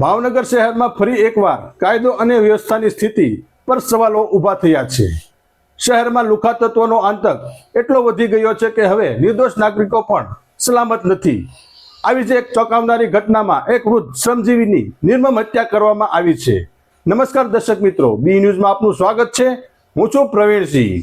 ભાવનગર શહેરમાં ફરી એકવાર કાયદો અને વ્યવસ્થાની સ્થિતિ પર સવાલો ઊભા થયા છે. શહેરમાં લુખા તત્વોનો આતંક એટલો વધી ગયો છે કે હવે નિર્દોષ નાગરિકો પણ સલામત નથી. આવી જ એક ચોંકાવનારી ઘટનામાં એક વૃદ્ધ શ્રમજીવીની નિર્મમ હત્યા કરવામાં આવી છે. નમસ્કાર દર્શક મિત્રો, બી ન્યૂઝમાં આપનું સ્વાગત છે. હું છું પ્રવીણસિંહ.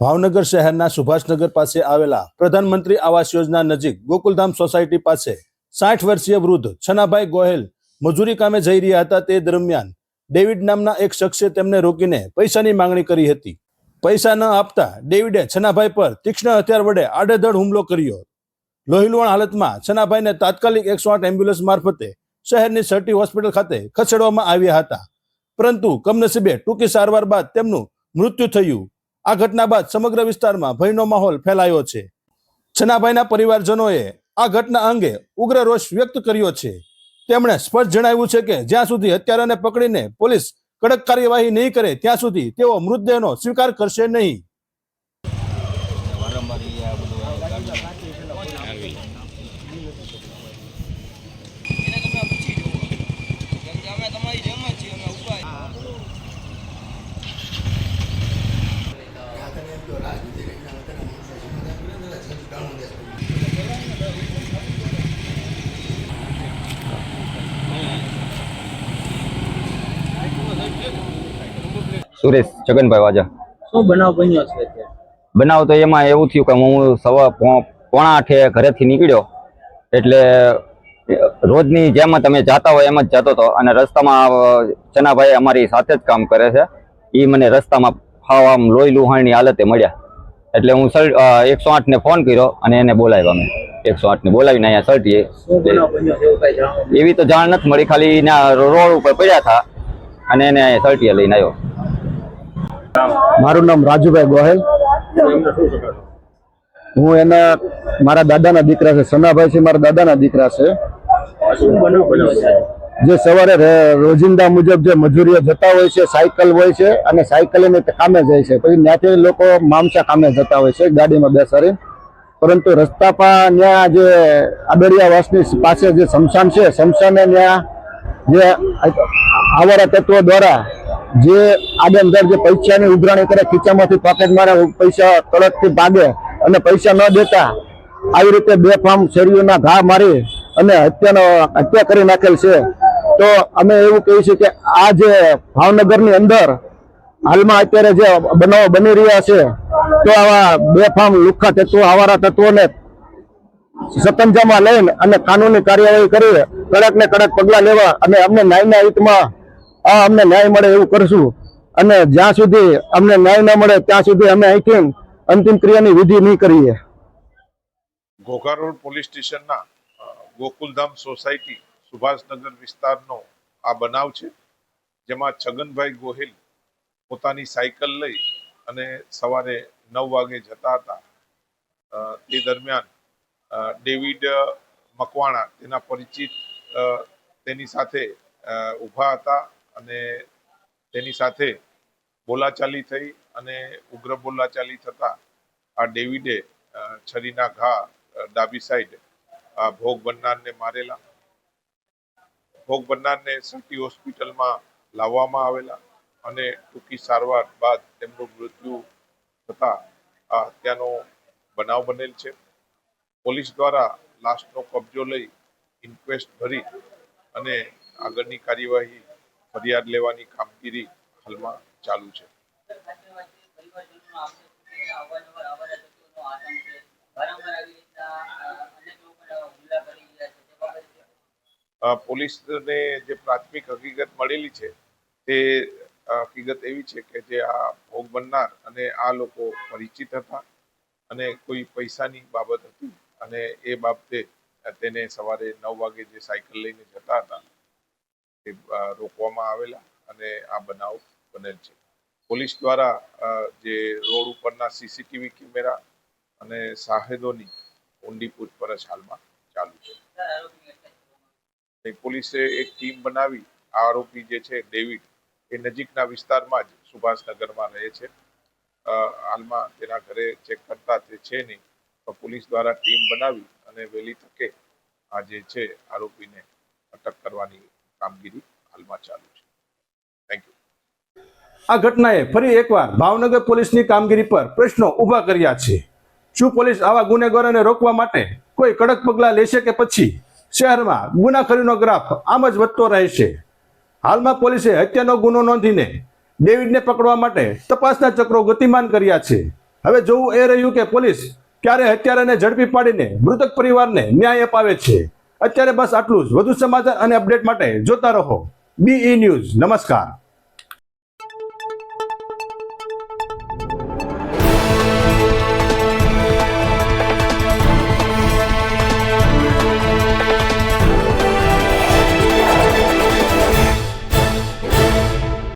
ભાવનગર શહેરના સુભાષનગર પાસે આવેલા પ્રધાનમંત્રી આવાસ યોજના નજીક ગોકુલધામ સોસાયટી પાસે સાઠ વર્ષીય વૃદ્ધ છનાભાઈ ગોહેલ મજૂરી કામે જઈ રહ્યા હતા તે દરમિયાન ડેવિડ નામના એક શખ્સે તેમને રોકીને પૈસાની માંગણી કરી હતી. પૈસા ન આપતા ડેવિડે છનાભાઈ પર તીક્ષ્ણ હથિયાર વડે આડેધડ હુમલો કર્યો. લોહીલુવાણ હાલતમાં છનાભાઈને તાત્કાલિક એકસો આઠ એમ્બ્યુલન્સ મારફતે શહેરની સર્ટી હોસ્પિટલ ખાતે ખસેડવામાં આવ્યા હતા. પરંતુ કમનસીબે ટૂંકી સારવાર બાદ તેમનું મૃત્યુ થયું. આ ઘટના બાદ સમગ્ર વિસ્તારમાં ભયનો માહોલ ફેલાયો છે. છનાભાઈના પરિવારજનોએ આ ઘટના અંગે ઉગ્ર રોષ વ્યક્ત કર્યો છે. તેમણે સ્પષ્ટ જણાવ્યું છે કે જ્યાં સુધી હત્યારાને પકડીને પોલીસ કડક કાર્યવાહી નહીં કરે, ત્યાં સુધી તેઓ મૃતદેહનો સ્વીકાર કરશે નહીં વારંવાર ઈ આ બધું આવી. એને તમે પૂછી જુઓ કેમ કે અમે તમારી જેમ જ છીએ અમે ઊભા સુરેશ છગનભાઈ વાજા. શું બનાવ બન્યો છે બનાવ તો એમાં એવું થયું કે હું સવા પોણા આઠે ઘરેથી નીકળ્યો. એટલે રોજની જેમ તમે જાતા હોય એમ જ જતો હતો અને રસ્તામાં ચનાભાઈ અમારી સાથે જ કામ કરે છે. એ મને રસ્તામાં હાવ આમ લોહી લુહાણની હાલતે મળ્યા. એટલે હું સર એકસો આઠ ને ફોન કર્યો અને એને બોલાવ્યા અમે. એકસો આઠ ને બોલાવીને અહીંયા સર્ટીએ એવું તો જાણ નથી મળી ખાલી રોડ ઉપર પડ્યા હતા. અને એને અહીંયા સર્ટીએ લઈને આવ્યો. મારું નામ રાજુભાઈ ગોહેલ. હું એના, મારા દાદાના દીકરા છે, સનાભાઈ છે, મારા દાદાના દીકરા છે. જે સવારે રોજિંદા મુજબ જે મજૂરીઓ જતા હોય છે, સાયકલ હોય છે, અને સાયકલ એને કામે જાય છે. પછી ત્યાંથી લોકો મામસા કામે જતા હોય છે, ગાડીમાં બેસાડી. પરંતુ રસ્તા પર ત્યાં જે આદરિયાવાસની પાસે જે સ્મશાન છે સ્મશાને ત્યાં જે આવારા તત્વો દ્વારા જે આગળ જે પૈસાની ઉઘરાણી કરે, ખીચામાંથી પોકેટ મારે પૈસા તરતથી ભાગે અને પૈસા ન દેતા, આવી રીતે બે ફાર્મ શેરીઓના ઘા મારી અને હત્યાનો હત્યા કરી નાખેલ છે. તો અમે એવું છીએ કે આ જે ભાવનગરની અંદર હાલમાં અત્યારે જે બનાવો બની રહ્યા છે, તો આવા બેફામ લુખ્ખા તત્વો, આવારા તત્વોને સતંજામાં લઈને અને કાનૂની કાર્યવાહી કરી કડક ને કડક પગલાં લેવા અને અમને ન્યાયના હિતમાં આ અમને ન્યાય મળે એવું કરશું. અને જ્યાં સુધી અમને ન્યાય ન મળે, ત્યાં સુધી અમે અહીંથી અંતિમ ક્રિયાની વિધિ નહીં કરીએ. ઘોઘા રોડ પોલીસ સ્ટેશનના ગોકુલધામ સોસાયટી, સુભાષનગર વિસ્તારનો આ બનાવ છે, જેમાં છગનભાઈ ગોહિલ પોતાની સાયકલ લઈ અને સવારે નવ વાગે જતા હતા. તે દરમિયાન ડેવિડ મકવાણા, તેના પરિચિત તેની સાથે ઊભા હતા. અને તેની સાથે બોલાચાલી થઈ અને ઉગ્ર બોલાચાલી થતા આ ડેવિડે છરીના ઘા ડાબી સાઈડ આ ભોગ બનનારને મારેલા. ભોગ બનનારને સટી હોસ્પિટલમાં લાવવામાં આવેલા અને ટૂંકી સારવાર બાદ તેમનું મૃત્યુ થતા આ હત્યાનો બનાવ બનેલ છે. પોલીસ દ્વારા લાશનો કબજો લઈ ઇન્ક્વેસ્ટ ભરી અને આગળની કાર્યવાહી ફરિયાદ લેવાની કામગીરી હાલમાં ચાલુ છે. પોલીસને જે પ્રાથમિક હકીકત મળેલી છે, તે હકીકત એવી છે કે જે આ ભોગ બનનાર અને આ લોકો પરિચિત હતા અને કોઈ પૈસાની બાબત હતી અને એ બાબતે તેને સવારે નવ વાગે જે સાયકલ લઈને જતા હતા રોકવામાં આવેલા અને આ બનાવ બનેલ છે. પોલીસ દ્વારા જે રોડ ઉપરના સીસીટીવી કેમેરા અને સાહેદોની ઊંડી પૂછપરછ હાલમાં ચાલુ છે. પોલીસે એક ટીમ બનાવી, આ આરોપી જે છે, ડેવિડ, એ નજીકના વિસ્તારમાં જ સુભાષનગરમાં રહે છે. હાલમાં તેના ઘરે ચેક કરતા તે છે નહીં તો પોલીસ દ્વારા ટીમ બનાવી અને વહેલી તકે આ જે છે, આરોપીને અટક કરવાની કામગીરી હાલમાં ચાલુ છે. થેન્ક યુ આ ઘટનાએ ફરી એકવાર ભાવનગર પોલીસની કામગીરી પર પ્રશ્નો ઊભા કર્યા છે. શું પોલીસ આવા ગુનેગારોને રોકવા માટે કોઈ કડક પગલાં લેશે કે પછી? શહેરમાં ગુનાખોરીનો ગ્રાફ આમ જ વધતો રહેશે હાલમાં પોલીસે હત્યાનો ગુનો નોંધીને ડેવિડને પકડવા માટે તપાસના ચક્રો ગતિમાન કર્યા છે. હવે જોવું એ રહ્યું કે પોલીસ ક્યારે હત્યારાને ઝડપી પાડીને મૃતક પરિવારને ન્યાય અપાવે છે. અત્યારે બસ આટલું જ. વધુ સમાચાર અને અપડેટ માટે જોતા રહો. બીઈ ન્યૂઝ નમસ્કાર.